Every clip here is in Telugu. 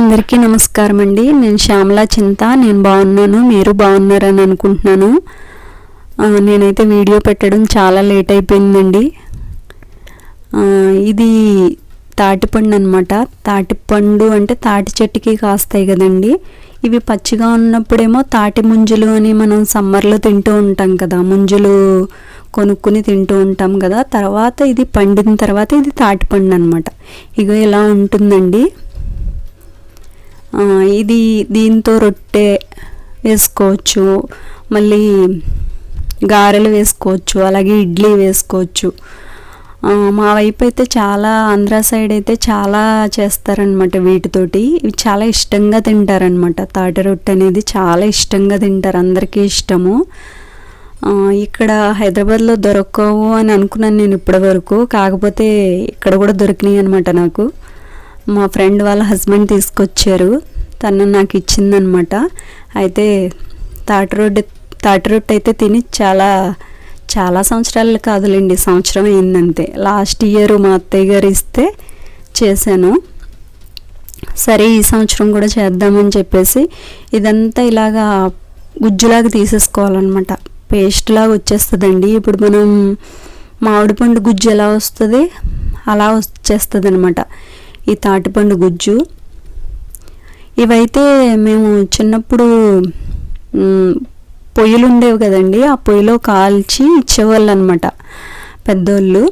అందరికీ నమస్కారం అండి. నేను శ్యామలా చింత. నేను బాగున్నాను. మీరు బాగున్నారని అనుకుంటున్నాను. నేనైతే వీడియో పెట్టడం చాలా లేట్ అయిపోయిందండి. ఇది తాటిపండు అనమాట తాటిపండు అంటే తాటి చెట్టుకి కాస్తాయి కదండి. ఇవి పచ్చిగా ఉన్నప్పుడేమో తాటి ముంజులు అని మనం సమ్మర్లో తింటూ ఉంటాం కదా. ముంజులు కొనుక్కుని తింటూ ఉంటాం కదా. తర్వాత ఇది పండిన తర్వాత ఇది తాటిపండు అనమాట ఇగో ఇలా ఉంటుందండి. ఇది దీంతో రొట్టె వేసుకోవచ్చు. మళ్ళీ గారెలు వేసుకోవచ్చు అలాగే ఇడ్లీ వేసుకోవచ్చు. మా వైపు అయితే చాలా ఆంధ్ర సైడ్ అయితే చాలా చేస్తారనమాట వీటితోటి. ఇవి చాలా ఇష్టంగా తింటారనమాట తాటి రొట్టె అనేది చాలా ఇష్టంగా తింటారు అందరికీ ఇష్టము. ఇక్కడ హైదరాబాద్లో దొరకవు అని అనుకున్నాను నేను ఇప్పటి వరకు కాకపోతే ఇక్కడ కూడా దొరికినాయి అనమాట నాకు. మా ఫ్రెండ్ వాళ్ళ హస్బెండ్ తీసుకొచ్చారు. తను నాకు ఇచ్చిందనమాట అయితే తాటి రొట్టె తాటి రొట్టె అయితే తిని చాలా చాలా సంవత్సరాలు కాదులేండి. సంవత్సరం అయిందంతే. లాస్ట్ ఇయర్ మా అత్తయ్య గారు ఇస్తే చేశాను. సరే ఈ సంవత్సరం కూడా చేద్దామని చెప్పేసి ఇదంతా ఇలాగా గుజ్జులాగా తీసేసుకోవాలన్నమాట. పేస్ట్ లాగా వచ్చేస్తుందండి. ఇప్పుడు మనం మామిడి పండు గుజ్జు ఎలా వస్తుంది? అలా వచ్చేస్తుంది అనమాట ఈ తాటిపండు గుజ్జు. ఇవైతే మేము చిన్నప్పుడు పొయ్యిలు ఉండేవి కదండి. ఆ పొయ్యిలో కాల్చి ఇచ్చేవాళ్ళు అనమాట పెద్దోళ్ళు.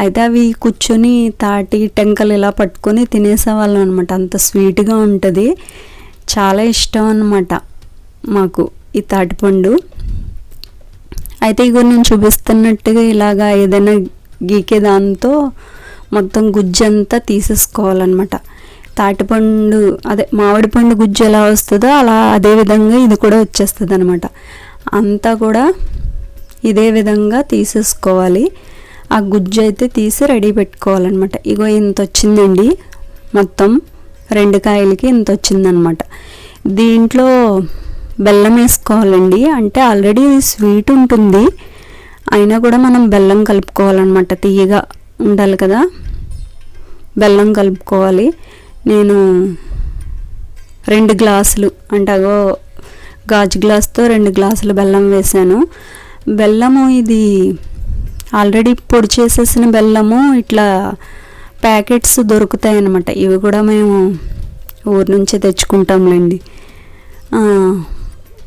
అయితే అవి కూర్చొని తాటి టెంకలు ఇలా పట్టుకొని తినేసేవాళ్ళం అనమాట అంత స్వీట్గా ఉంటుంది. చాలా ఇష్టం అనమాట మాకు ఈ తాటిపండు. అయితే ఇగో నేను చూపిస్తున్నట్టుగా ఇలాగా ఏదైనా గీకే దాంతో మొత్తం గుజ్జంతా తీసేసుకోవాలన్నమాట. తాటిపండు అదే మామిడి పండు గుజ్జు ఎలా వస్తుందో అలా అదే విధంగా ఇది కూడా వచ్చేస్తుంది అనమాట అంతా కూడా ఇదే విధంగా తీసేసుకోవాలి. ఆ గుజ్జు అయితే తీసి రెడీ పెట్టుకోవాలన్నమాట. ఇగో ఇంత వచ్చిందండి మొత్తం రెండు కాయలకి ఇంత వచ్చిందనమాట దీంట్లో బెల్లం వేసుకోవాలండి. అంటే ఆల్రెడీ స్వీట్ ఉంటుంది. అయినా కూడా మనం బెల్లం కలుపుకోవాలన్నమాట. తీయగా ఉండాలి కదా. బెల్లం కలుపుకోవాలి. నేను రెండు గ్లాసులు అంటే అగో గాజు గ్లాస్తో రెండు గ్లాసులు బెల్లం వేసాను. బెల్లము ఇది ఆల్రెడీ పొడి చేసేసిన బెల్లము ఇట్లా ప్యాకెట్స్ దొరుకుతాయి అన్నమాట ఇవి కూడా మేము ఊరి నుంచే తెచ్చుకుంటాంలేండి.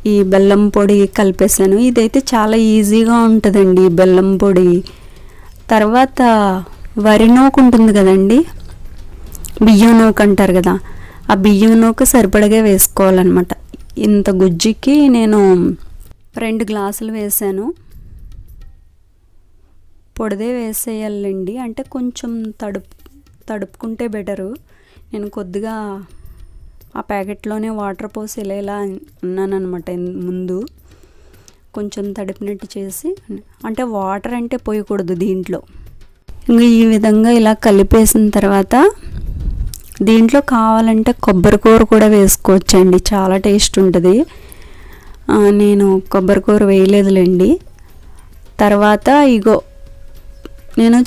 ఈ బెల్లం పొడి కలిపేసాను. ఇదైతే చాలా ఈజీగా ఉంటుందండి ఈ బెల్లం పొడి. తర్వాత వరి నూకు ఉంటుంది కదండి? బియ్యం నూక అంటారు కదా. ఆ బియ్యం నూక సరిపడగా వేసుకోవాలన్నమాట. ఇంత గుజ్జికి నేను రెండు గ్లాసులు వేసాను. పొడిదే వేసేయాలండి. అంటే కొంచెం తడుపు తడుపుకుంటే బెటరు. నేను కొద్దిగా ఆ ప్యాకెట్లోనే వాటర్ పోసి ఇలా ఇలా అన్నానమాట ముందు. కొంచెం తడిపినట్టు చేసి అంటే వాటర్ అంటే పోయకూడదు దీంట్లో. ఇంకా ఈ విధంగా ఇలా కలిపేసిన తర్వాత దీంట్లో కావాలంటే కొబ్బరి కూర కూడా వేసుకోవచ్చండి. చాలా టేస్ట్ ఉంటుంది. నేను కొబ్బరి కూర వేయలేదులేండి. తర్వాత ఇగో నేను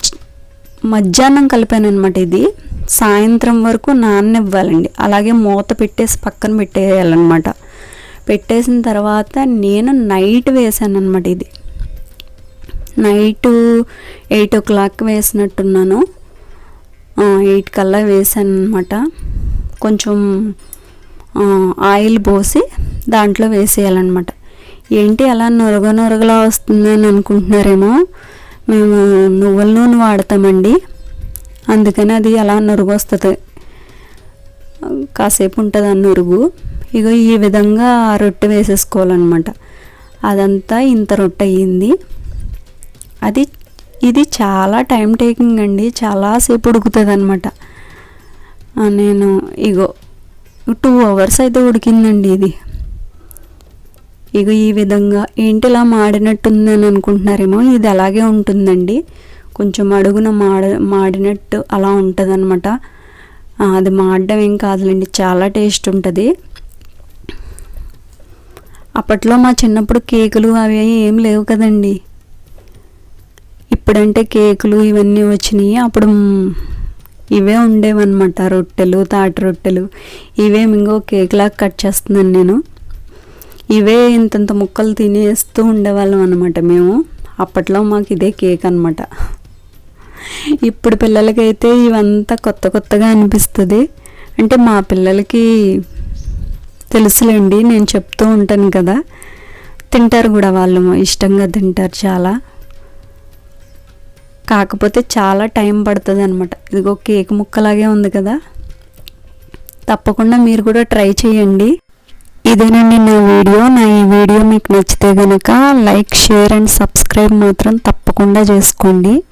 మధ్యాహ్నం కలిపాను అనమాట ఇది. సాయంత్రం వరకు నాననివ్వాలండి. అలాగే మూత పెట్టేసి పక్కన పెట్టేయాలన్నమాట. పెట్టేసిన తర్వాత నేను నైట్ వేసాను అనమాట ఇది. నైట్ ఎయిట్ ఓ క్లాక్ వేసినట్టున్నాను. ఎయిట్ కల్లా వేసాను అనమాట కొంచెం ఆయిల్ పోసి దాంట్లో వేసేయాలన్నమాట. ఏంటి అలా నొరగ నొరగలా వస్తుందని అనుకుంటున్నారేమో? మేము నువ్వుల నూనె వాడతామండి. అందుకని అది అలా నురుగు వస్తుంది కాసేపు ఉంటుంది ఆ నురుగు. ఇగో ఈ విధంగా ఆ రొట్టె వేసేసుకోవాలన్నమాట. అదంతా ఇంత రొట్టె అయ్యింది. అది ఇది చాలా టైం టేకింగ్ అండి. చాలాసేపు ఉడుకుతుంది అనమాట నేను ఇగో టూ అవర్స్ అయితే ఉడికిందండి ఇది. ఇక ఈ విధంగా ఏంటి ఇలా మాడినట్టుందని అనుకుంటున్నారేమో ఇది అలాగే ఉంటుందండి. కొంచెం అడుగున మాడ మాడినట్టు అలా ఉంటుంది అది మాడడం ఏం కాదులేండి. చాలా టేస్ట్ ఉంటుంది. అప్పట్లో మా చిన్నప్పుడు కేకులు అవి ఏం లేవు కదండి. ఇప్పుడంటే కేకులు ఇవన్నీ వచ్చినాయి. అప్పుడు ఇవే ఉండేవన్నమాట. రొట్టెలు తాటి రొట్టెలు. ఇవే ఇంకో కేక్లా కట్ చేస్తున్నాను నేను. ఇవే ఇంతంత ముక్కలు తినేస్తూ ఉండేవాళ్ళం అనమాట మేము. అప్పట్లో మాకు ఇదే కేక్ అనమాట ఇప్పుడు పిల్లలకైతే ఇవంతా కొత్త కొత్తగా అనిపిస్తుంది. అంటే మా పిల్లలకి తెలుసులేండి నేను చెప్తూ ఉంటాను కదా. తింటారు కూడా వాళ్ళు ఇష్టంగా తింటారు చాలా. కాకపోతే చాలా టైం పడుతుంది అనమాట ఇదిగో కేక్ ముక్కలాగే ఉంది కదా. తప్పకుండా మీరు కూడా ట్రై చేయండి. ఇదేనండి నా వీడియో. నా ఈ వీడియో మీకు నచ్చితే కనుక లైక్ షేర్ అండ్ సబ్స్క్రైబ్ మాత్రం తప్పకుండా చేసుకోండి.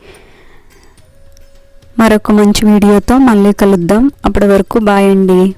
మరొక మంచి వీడియోతో మళ్ళీ కలుద్దాం. అప్పటి వరకు బాయ్ అండి.